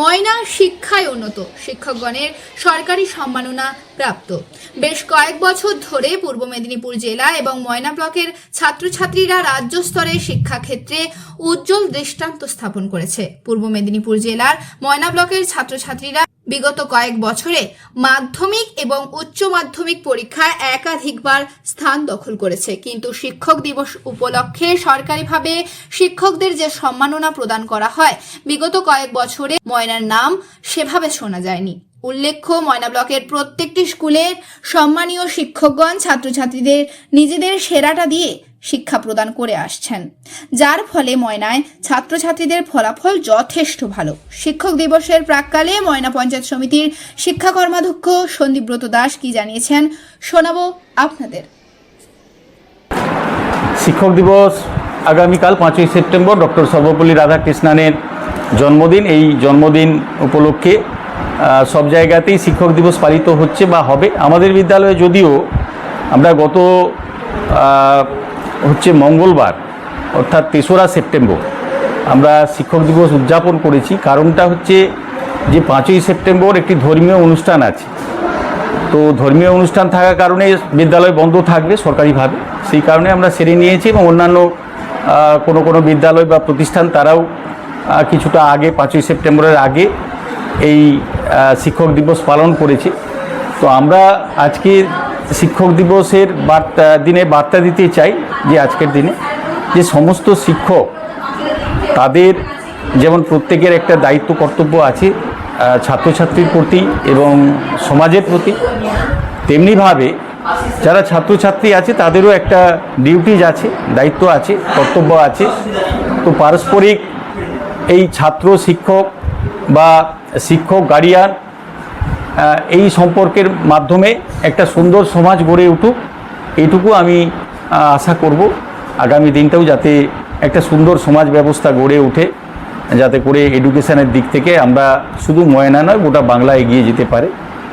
ময়না শিক্ষায় উন্নত। শিক্ষকগণের সরকারি সম্মাননা প্রাপ্ত। বেশ কয়েক বছর ধরে পূর্ব মেদিনীপুর জেলা এবং ময়না ব্লকের ছাত্রছাত্রীরা রাজ্য স্তরে শিক্ষাক্ষেত্রে উজ্জ্বল দৃষ্টান্ত স্থাপন করেছে। পূর্ব মেদিনীপুর জেলার ময়না ব্লকের ছাত্রছাত্রীরা বিগত কয়েক বছরে মাধ্যমিক এবং উচ্চ মাধ্যমিক পরীক্ষায় একাধিকবার স্থান দখল করেছে। কিন্তু শিক্ষক দিবস উপলক্ষে সরকারিভাবে শিক্ষকদের যে সম্মাননা প্রদান করা হয়, বিগত কয়েক বছরে ময়নার নাম সেভাবে শোনা যায়নি। উল্লেখ্য, ময়না ব্লকের প্রত্যেকটি স্কুলের সম্মানীয় শিক্ষকগণ, ছাত্রছাত্রীদের নিজেদের সেরাটা দিয়ে শিক্ষা প্রদান করে আসছেন। যার ফলে ময়নায় ছাত্রছাত্রীদের ফলাফল যথেষ্ট ভালো। শিক্ষক দিবসের প্রাককালে ময়না পঞ্চায়েত সমিতির শিক্ষা কর্মাধ্যক্ষ সন্দীপব্রত দাস কি জানিয়েছেন, শোনাবো আপনাদের। শিক্ষক দিবস আগামীকাল পাঁচই সেপ্টেম্বর ডক্টর সর্বপল্লী রাধাকৃষ্ণানের জন্মদিন। এই জন্মদিন উপলক্ষে সব জায়গাতেই শিক্ষক দিবস পালিত হচ্ছে বা হবে। আমাদের বিদ্যালয়ে যদিও আমরা গত হচ্ছে মঙ্গলবার, অর্থাৎ তেসরা সেপ্টেম্বর, আমরা শিক্ষক দিবস উদযাপন করেছি। কারণটা হচ্ছে যে পাঁচই সেপ্টেম্বর একটি ধর্মীয় অনুষ্ঠান আছে। তো ধর্মীয় অনুষ্ঠান থাকার কারণে বিদ্যালয় বন্ধ থাকবে সরকারিভাবে। সেই কারণে আমরা সেরে নিয়েছি এবং অন্যান্য কোনো কোনো বিদ্যালয় বা প্রতিষ্ঠান তারাও কিছুটা আগে, পাঁচই সেপ্টেম্বরের আগে এই শিক্ষক দিবস পালন করেছে। তো আমরা আজকে শিক্ষক দিবসের বার্তা, দিনে বার্তা দিতে চাই যে আজকের দিনে যে সমস্ত শিক্ষক তাদের যেমন প্রত্যেকের একটা দায়িত্ব, কর্তব্য আছে ছাত্রছাত্রীর প্রতি এবং সমাজের প্রতি, তেমনিভাবে যারা ছাত্রছাত্রী আছে তাদেরও একটা ডিউটিজ আছে, দায়িত্ব আছে, কর্তব্য আছে। তো পারস্পরিক এই ছাত্র, শিক্ষক বা শিক্ষক গার্ডিয়ান এই সম্পর্কের মাধ্যমে একটা সুন্দর সমাজ গড়ে উঠুক, এইটুকু আমি আশা করব। আগামী দিনটাও যাতে একটা সুন্দর সমাজ ব্যবস্থা গড়ে উঠে যাতে করে এডুকেশনের দিক থেকে আমরা শুধু ময়না নয়, গোটা বাংলা এগিয়ে যেতে পারে,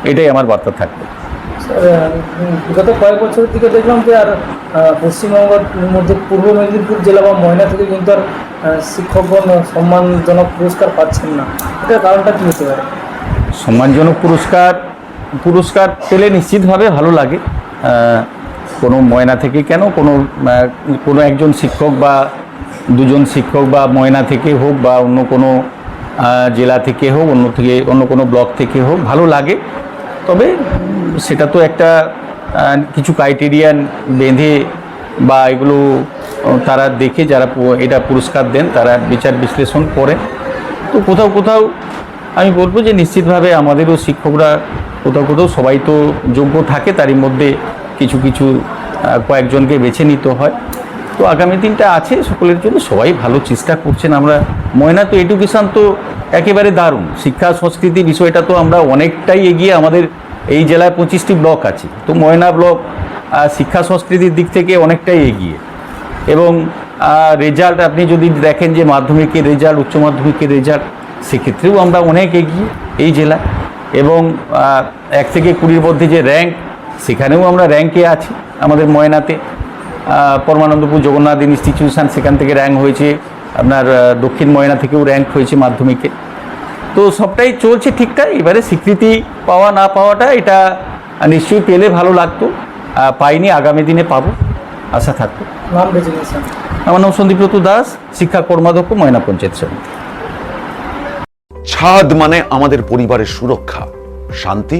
এটাই আমার বার্তা থাকবে। গত কয়েক বছরের দিকে দেখলাম যে আর পশ্চিমবঙ্গের মধ্যে পূর্ব মেদিনীপুর জেলা বা ময়না থেকে কিন্তু আর শিক্ষকগণ সম্মানজনক পুরস্কার পাচ্ছেন না। এটার কারণটা কী হতে পারে? সম্মানজনক পুরস্কার পুরস্কার পেলে নিশ্চিতভাবে ভালো লাগে। কোনো ময়না থেকে কেন? কোনো কোনো একজন শিক্ষক বা দুজন শিক্ষক বা ময়না থেকে হোক বা অন্য কোনো জেলা থেকে হোক, অন্য থেকে, অন্য কোনো ব্লক থেকে হোক, ভালো লাগে। তবে সেটা তো একটা কিছু ক্রাইটেরিয়ান বেঁধে বা এগুলো তারা দেখে যারা এটা পুরস্কার দেন, তারা বিচার বিশ্লেষণ করেন তো কোথাও কোথাও আমি বলব যে নিশ্চিতভাবে আমাদেরও শিক্ষকরা কোথাও কোথাও সবাই তো যোগ্য থাকে, তারই মধ্যে কিছু কিছু কয়েকজনকে বেছে নিতে হয়। তো আগামী দিনটা আছে, সকলের জন্য সবাই ভালো চেষ্টা করছেন। আমরা ময়না, তো এডুকেশান তো একেবারে দারুণ। শিক্ষা, সংস্কৃতি বিষয়টা তো আমরা অনেকটাই এগিয়ে আমাদের এই জেলায় পঁচিশটি ব্লক আছে। তো ময়না ব্লক শিক্ষা, সংস্কৃতির দিক থেকে অনেকটাই এগিয়ে। এবং রেজাল্ট আপনি যদি দেখেন যে মাধ্যমিকের রেজাল্ট উচ্চ মাধ্যমিকের রেজাল্ট সেক্ষেত্রেও আমরা অনেক এগিয়ে এই জেলা এবং এক থেকে কুড়ির মধ্যে যে র্যাঙ্ক সেখানেও আমরা র্যাঙ্কে আছি আমাদের ময়নাতে। পরমানন্দপুর জগন্নাথ ইনস্টিটিউশন সেখান থেকে র্যাঙ্ক হয়েছে। আপনার দক্ষিণ ময়না থেকেও র্যাঙ্ক হয়েছে মাধ্যমিকে। তো সবটাই চলছে ঠিকঠাক এবারে স্বীকৃতি পাওয়া না পাওয়াটা এটা নিশ্চয়ই পেলে ভালো লাগতো পাইনি আগামী দিনে পাবো আশা থাকতো আমার নাম সন্দীপ্রত দাস শিক্ষা কর্মাধ্যক্ষ ময়না পঞ্চায়েত সমিতি। ছাদ মানে আমাদের পরিবারের সুরক্ষা শান্তি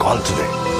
call today.